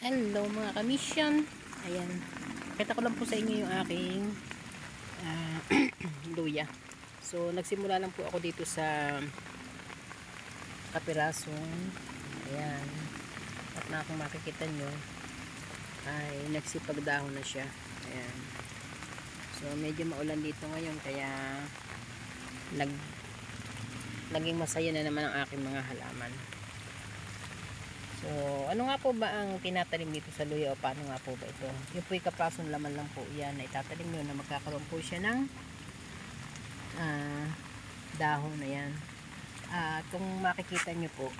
Hello mga kamisyon. Ayan. Kita ko lang po sa inyo yung aking ah, luya. So, nagsimula lang po ako dito sa kapirasong. Ayan. At na kung makikita nyo, ay nagsipag dahon na siya. Ayan. So, medyo maulan dito ngayon kaya nag naging masaya na naman ang aking mga halaman. So, ano nga po ba ang tinatanim dito sa luya o paano nga po ba ito? Yung po'y kaprason laman lang po yan na itatanim nyo na magkakaroon po siya ng ah, dahon na yan. At kung makikita nyo po,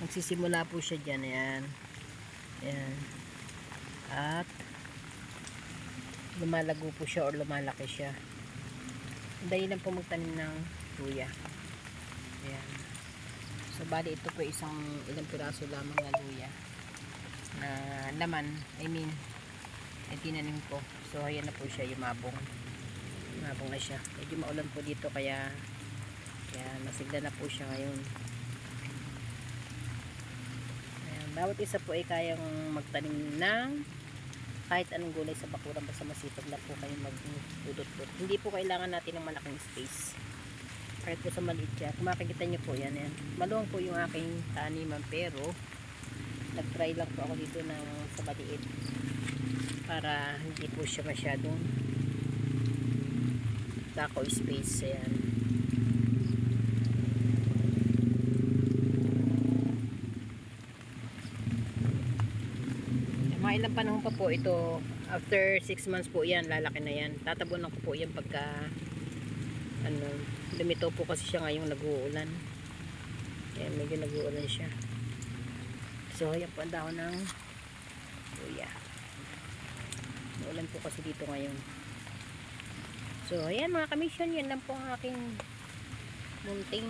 magsisimula po siya dyan. Ayan. Ayan. At lumalago po siya or lumalaki siya. Dahil lang po magtanim ng luya. Ayan. So, bali ito po isang ilang piraso lamang na luya na laman, I mean, ay tinanim ko. So, ayan na po siya, yumabong. Yumabong na siya. Medyo maulan po dito, kaya kaya masigla na po siya ngayon. Ayan, bawat isa po ay kayang magtanim ng kahit anong gulay sa bakuran basta masipag na po kayo magdudot po. Hindi po kailangan natin ng malaking space kahit po sa maliit siya. Makikita nyo po yan, yan. maluwang po yung aking taniman pero nag try lang po ako dito ng sa para hindi po siya masyadong dako space mga ilang panahon pa po ito after 6 months po yan lalaki na yan. Tatabunan ko po yan pagka ano, lumito po kasi siya ngayong nag-uulan. Kaya medyo nag-uulan siya. So, ayan po ang dahon ng luya. Uulan po kasi dito ngayon. So, ayan mga kamisyon, yan lang po ang aking munting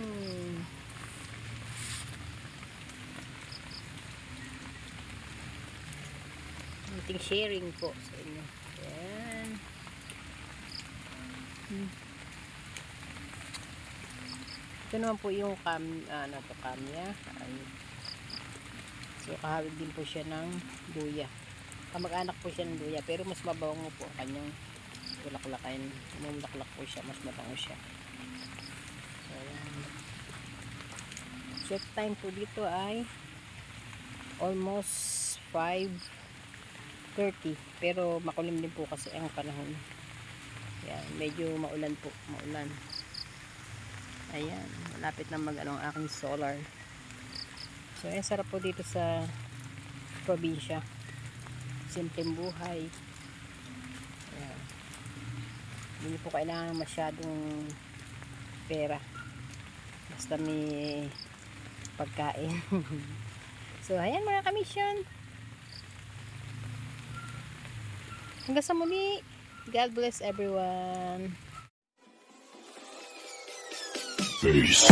munting sharing po sa inyo. Ayan. Hmm. Ito naman po yung cam, ano to, kamya. Ay. So, kahawig din po siya ng luya. Kamag-anak po siya ng luya, pero mas mabango po ang kanyang bulaklakin. Mumulaklak po siya, mas mabango siya. So, ayan. Set time po dito ay almost 5.30. Pero makulim din po kasi ang panahon. Yan, medyo maulan po, maulan. Ayan, malapit na mag ano, aking solar. So, ayan, sarap po dito sa probinsya. Simpleng buhay. Ayan. Hindi po kailangan masyadong pera. Basta may pagkain. so, ayan mga kamisyon. Hanggang sa muli. God bless everyone. face.